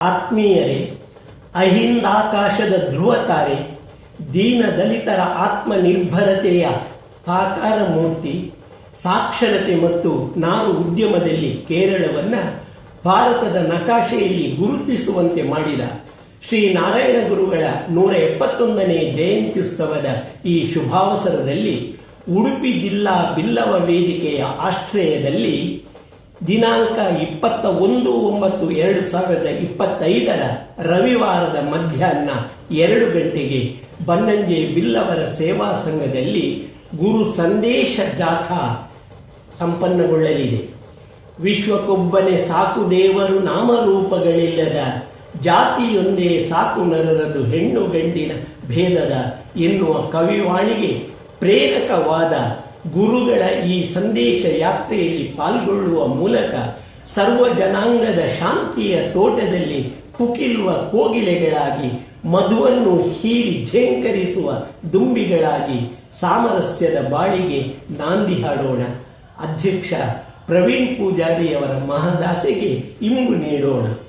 ಆತ್ಮೀಯರೇ, ಅಹಿಂದಾಕಾಶದ ಧ್ರುವ ತಾರೆ ದೀನ ದಲಿತರ ಆತ್ಮನಿರ್ಭರತೆಯ ಸಾಕಾರ ಮೂರ್ತಿ ಸಾಕ್ಷರತೆ ಮತ್ತು ನಾರು ಉದ್ಯಮದಲ್ಲಿ ಕೇರಳವನ್ನ ಭಾರತದ ನಕಾಶೆಯಲ್ಲಿ ಗುರುತಿಸುವಂತೆ ಮಾಡಿದ ಶ್ರೀ ನಾರಾಯಣ ಗುರುಗಳ ನೂರ ಎಪ್ಪತ್ತೊಂದನೇ ಜಯಂತ್ಯುತ್ಸವದ ಈ ಶುಭಾವಸರದಲ್ಲಿ ಉಡುಪಿ ಜಿಲ್ಲಾ ಬಿಲ್ಲವ ವೇದಿಕೆಯ ಆಶ್ರಯದಲ್ಲಿ ದಿನಾಂಕ ಇಪ್ಪತ್ತ ಒಂದು ಒಂಬತ್ತು ಎರಡು ಸಾವಿರದ ಇಪ್ಪತ್ತೈದರ ರವಿವಾರದ ಮಧ್ಯಾಹ್ನ ಎರಡು ಗಂಟೆಗೆ ಬನ್ನಂಜೆ ಬಿಲ್ಲವರ ಸೇವಾ ಸಂಘದಲ್ಲಿ ಗುರು ಸಂದೇಶ ಜಾಥಾ ಸಂಪನ್ನಗೊಳ್ಳಲಿದೆ. ವಿಶ್ವಕ್ಕೊಬ್ಬನೇ ಸಾಕು ದೇವರು ನಾಮರೂಪಗಳಿಲ್ಲದ ಜಾತಿಯೊಂದೇ ಸಾಕು ನರರದು ಹೆಣ್ಣು ಗಂಡಿನ ಭೇದದ ಎನ್ನುವ ಕವಿವಾಣಿಗೆ ಪ್ರೇರಕವಾದ ಗುರುಗಳ ಈ ಸಂದೇಶ ಯಾತ್ರೆಯಲ್ಲಿ ಪಾಲ್ಗೊಳ್ಳುವ ಮೂಲಕ ಸರ್ವ ಜನಾಂಗದ ಶಾಂತಿಯ ತೋಟದಲ್ಲಿ ಕುಕಿಲುವ ಕೋಗಿಲೆಗಳಾಗಿ, ಮಧುವನ್ನು ಹೀರಿ ಝೇಂಕರಿಸುವ ದುಂಬಿಗಳಾಗಿ ಸಾಮರಸ್ಯದ ಬಾಳಿಗೆ ನಾಂದಿ ಹಾಡೋಣ. ಅಧ್ಯಕ್ಷ ಪ್ರವೀಣ್ ಪೂಜಾರಿಯವರ ಮಹದಾಸೆಗೆ ಇಂಬು ನೀಡೋಣ.